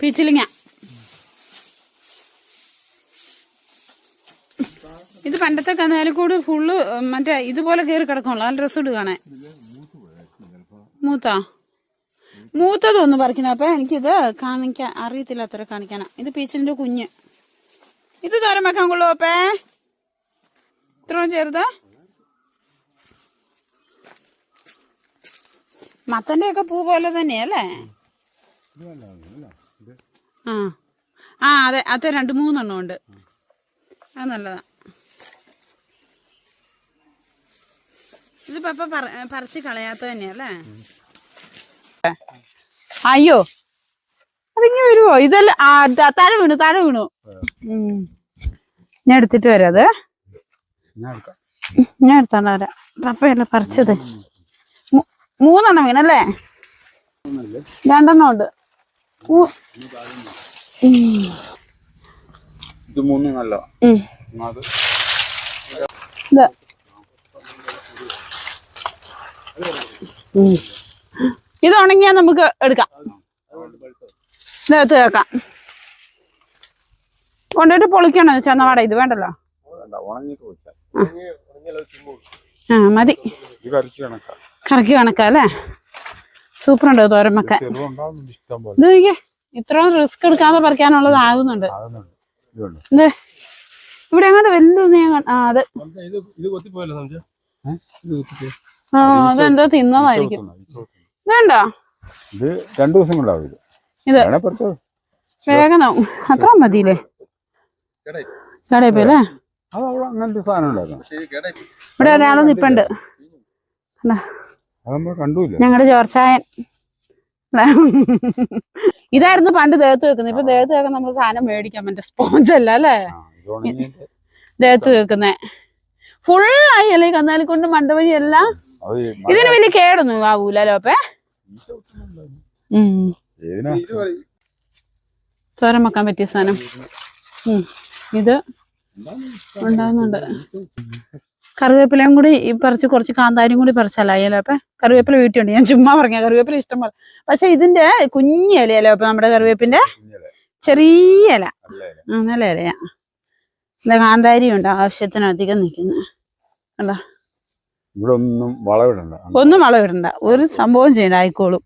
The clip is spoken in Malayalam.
പീച്ചിലിങ്ങ. ഇത് പണ്ടത്തെ കന്നാലിക്കൂട് ഫുള്ള് മറ്റേ ഇതുപോലെ കയറി കിടക്കണല്ലോ നല്ല രസമുണ്ട് കാണാൻ. മൂത്താ? മൂത്തതൊന്ന് പറിക്കണം അപ്പൊ. എനിക്കിത് കാണിക്കാൻ അറിയത്തില്ല അത്ര കാണിക്കാനാ. ഇത് പീച്ചിലിന്റെ കുഞ്ഞ്. ഇത് തോരം വെക്കാൻ കൊള്ളു അപ്പേ? ഇത്രയും ചെറുതാ? മത്തന്റെ ഒക്കെ പൂ പോലെ തന്നെയല്ലേ? ആ. ആ അതെ അത് രണ്ട് മൂന്നെണ്ണം ഉണ്ട്. അത് നല്ലതാ. ഇതിപ്പോ പറിച്ച് കളയാത്ത തന്നെയല്ലേ അയ്യോ. അതിങ്ങനെ വരുവോ? ഇതെല്ലാം താഴെ വീണു താഴെ വീണു. ഞാൻ എടുത്തിട്ട് വരാം അത്. ഞാൻ എടുത്തോണ്ട് വരാം. പപ്പയല്ലേ പറിച്ചത്? മൂന്നെണ്ണം വീണല്ലേ? രണ്ടെണ്ണം ഉണ്ട്. ഇത് മൂന്ന് നല്ല. ഇത്. ഉണങ്ങിയാൽ നമുക്ക് എടുക്കാം. ഇതകത്ത് കേൾക്കാം കൊണ്ടുപോയിട്ട് പൊളിക്കണോ ചെന്നവാട ഇത് വേണ്ടല്ലോ? ആ. മതി. കറക്കി കണക്കാ അല്ലേ? കണക്കാം ഉണ്ട് തോരമൊക്കെ തോരൻ വെക്കാൻ. ഇത് ഇത്രയും റിസ്ക് എടുക്കാതെ പറിക്കാനുള്ളത് ആകുന്നുണ്ട്. ഇത് ഇവിടെ അങ്ങോട്ട് വലുത് ഞാൻ ആ അത്. അതെന്തോ തിന്നതായിരിക്കും. വേണ്ട? ഇത് രണ്ടു ദിവസം കൊണ്ടാവും ഇത്. ഇത്. വേഗം. അത്ര മതിയില്ലേ? കേടായി. കടയപ്പോ അല്ലേ അത് അവിടെ അങ്ങനത്തെ സാധനം ഉണ്ടായിരുന്നു ശരി ഇവിടെ ഒരാൾ നിപ്പുണ്ട്. കണ്ടോ? ഞങ്ങളുടെ ചോർച്ചായൻ ഇതായിരുന്നു പണ്ട് ദേഹത്ത് വെക്കുന്നത്. ഇപ്പൊ ദേഹത്ത് വെക്കാൻ നമ്മൾ സാധനം മേടിക്കാൻ പറ്റും സ്പോഞ്ച് അല്ല അല്ലേ? ദേഹത്ത് വെക്കുന്നേ. ഫുള്ളായി അല്ലേ? കന്നാലി കൊണ്ട് മണ്ട വഴി എല്ലാം. അത് ഈ മഴ ഇതിന് വലിയ കേടൊന്നും ആവൂല ലോപ്പേ തോരൻ വെക്കാൻ പറ്റിയ സാധനം. ഇത് ഉണ്ടാവുന്നുണ്ട്. കറിവേപ്പിലയും കൂടി ഈ പറിച്ച് കുറച്ച് കാന്താരിയും കൂടി പറിച്ചാലായാലോ അപ്പൊ. കറിവേപ്പില വീട്ടിലുണ്ട്. ഞാൻ ചുമ്മാ പറഞ്ഞ കറിവേപ്പില ഇഷ്ടം പോലെ പക്ഷെ ഇതിന്റെ കുഞ്ഞി ഇലയല്ലോ അപ്പൊ നമ്മുടെ കറിവേപ്പിന്റെ ചെറിയ ഇല. നല്ല ഇലയാ. എന്താ കാന്താരി ഉണ്ട് ആവശ്യത്തിന് അധികം നിൽക്കുന്നത് കണ്ടോ ഒന്നും വളവിടണ്ട ഒരു സംഭവം ചെയ്യണ്ട ആയിക്കോളും.